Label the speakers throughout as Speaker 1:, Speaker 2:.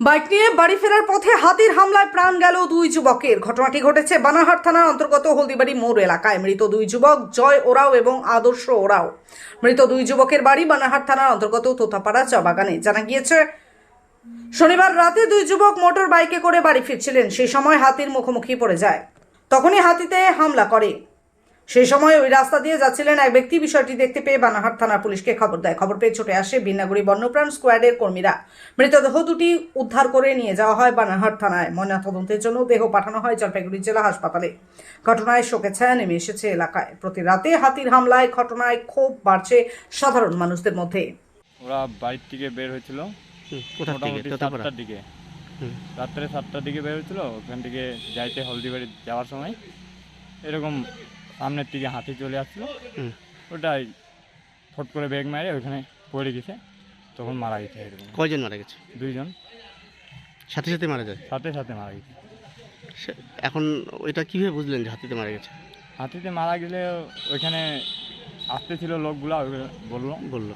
Speaker 1: Bike নিয়ে বাড়ি ফেরার পথে হাতির হামলায় প্রাণ গেল দুই যুবকের। ঘটনাটি ঘটেছে বানাহাট থানার অন্তর্গত হলদিবাড়ি মোড় এলাকায়। মৃত দুই যুবক জয় ওরাও এবং আদর্শ ওরাও। মৃত দুই যুবকের বাড়ি বানাহাট থানার অন্তর্গত তোতাপাড়া চা বাগানে জানা গিয়েছে, শনিবার রাতে দুই যুবক মোটর বাইকে করে বাড়ি ফিরছিলেন। সেই সময় হাতির মুখোমুখি পড়ে যায়। তখনই হাতিতে হামলা করে। সেই সময় ওই রাস্তা দিয়ে যাচ্ছিলেন এক ব্যক্তি। বিষয়টি দেখতে পেয়ে বানাহাট থানার পুলিশকে খবর দেয়। খবর পেয়ে ছুটে আসে বিন্নাগুড়ি বন্যপ্রাণ স্কোয়াডের কর্মীরা। মৃতদেহ দুটি উদ্ধার করে নিয়ে যাওয়া হয় বানাহাট থানায়। ময়নাতদন্তের জন্য দেহ পাঠানো হয় জলপাইগুড়ি জেলা হাসপাতালে। ঘটনায় শোকে ছায়া নেমে এসেছে এলাকায়। প্রতি রাতে হাতির হামলায় ঘটনায় ক্ষোভ বাড়ছে সাধারণ মানুষদের মধ্যে।
Speaker 2: ওরা বাড়ির থেকে বের হয়েছিল। মোটামুটি সাতটার দিকে। রাত্রে সাতটার দিকে বের হয়েছিল। ওখান থেকে যাইতে হলদিবাড়ি যাওয়ার সময়। এরকম সামনের দিকে হাতি চলে
Speaker 3: আসলো।
Speaker 2: ওটাই ফট করে ব্যাগ মারে ওইখানে পড়ে গেছে তখন মারা গেছে এরকম।
Speaker 3: কয়জন মারা গেছে?
Speaker 2: দুইজন।
Speaker 3: সাথে সাথে মারা যায়?
Speaker 2: সাথে সাথে মারা গেছে।
Speaker 3: এখন ওইটা কীভাবে বুঝলেন যে হাতিতে মারা গেছে?
Speaker 2: হাতিতে মারা গেলে ওইখানে আসতেছিল লোকগুলা ওইগুলো বলল।
Speaker 3: বলল।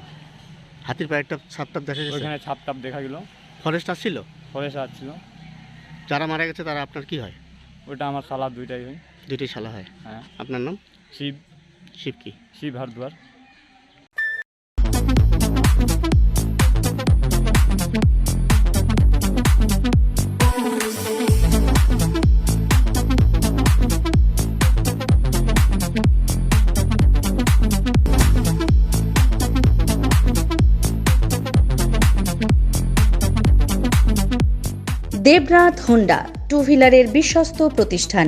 Speaker 3: হাতির পায়ে একটা সাতটাপ দেখা গেছে?
Speaker 2: ওইখানে ছাপ টাপ দেখা গেল।
Speaker 3: ফরেস্ট আসছিল?
Speaker 2: ফরেস্ট আসছিল।
Speaker 3: যারা মারা গেছে তারা আপনার কি হয়?
Speaker 2: ওইটা আমার সালা দুইটাই হয়।
Speaker 3: দুইটাই শালা হয়।
Speaker 2: হ্যাঁ।
Speaker 3: আপনার নাম?
Speaker 2: শিব।
Speaker 3: শিব কি?
Speaker 2: শিব হারদুয়ার।
Speaker 4: দেবনাথ হোন্ডা টু হুইলারের বিশ্বস্ত প্রতিষ্ঠান।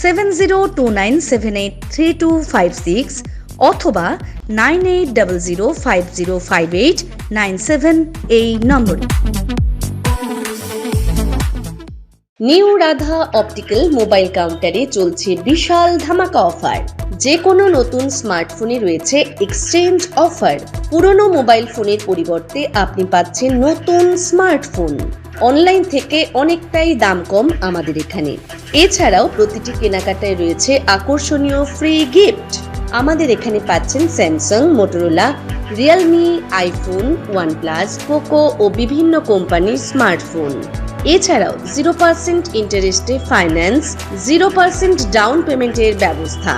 Speaker 4: seven zero two nine seven eight three two five six অথবা nine eight double zero five zero five eight nine seven এই নম্বরে। নিউ রাধা অপটিক্যাল মোবাইল কাউন্টারে চলছে বিশাল ধামাকা অফার। যে কোনো নতুন স্মার্টফোনে রয়েছে এক্সচেঞ্জ অফার। পুরনো মোবাইল ফোনের পরিবর্তে আপনি পাচ্ছেন নতুন স্মার্টফোন। অনলাইন থেকে অনেকটাই দাম কম আমাদের এখানে। এছাড়াও প্রতিটি কেনাকাটায় রয়েছে আকর্ষণীয় ফ্রি গিফট আমাদের এখানে পাচ্ছেন Samsung Motorola Realme iPhone OnePlus Poco ও বিভিন্ন কোম্পানির স্মার্টফোন এছাড়াও জিরো পার্সেন্ট ইন্টারেস্টে ফাইন্যান্স জিরো পার্সেন্ট ডাউন পেমেন্টের ব্যবস্থা।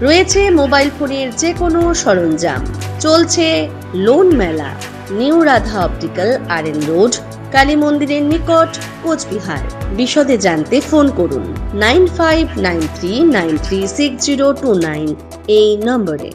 Speaker 4: রয়েছে মোবাইল ফোনের যে কোনো সরঞ্জাম। চলছে লোন মেলা। New Radha optical R N road, Kali মন্দিরের নিকট, কোচবিহার। বিশদে জানতে ফোন করুন, nine five nine three nine three six zero two nine এই নম্বরে।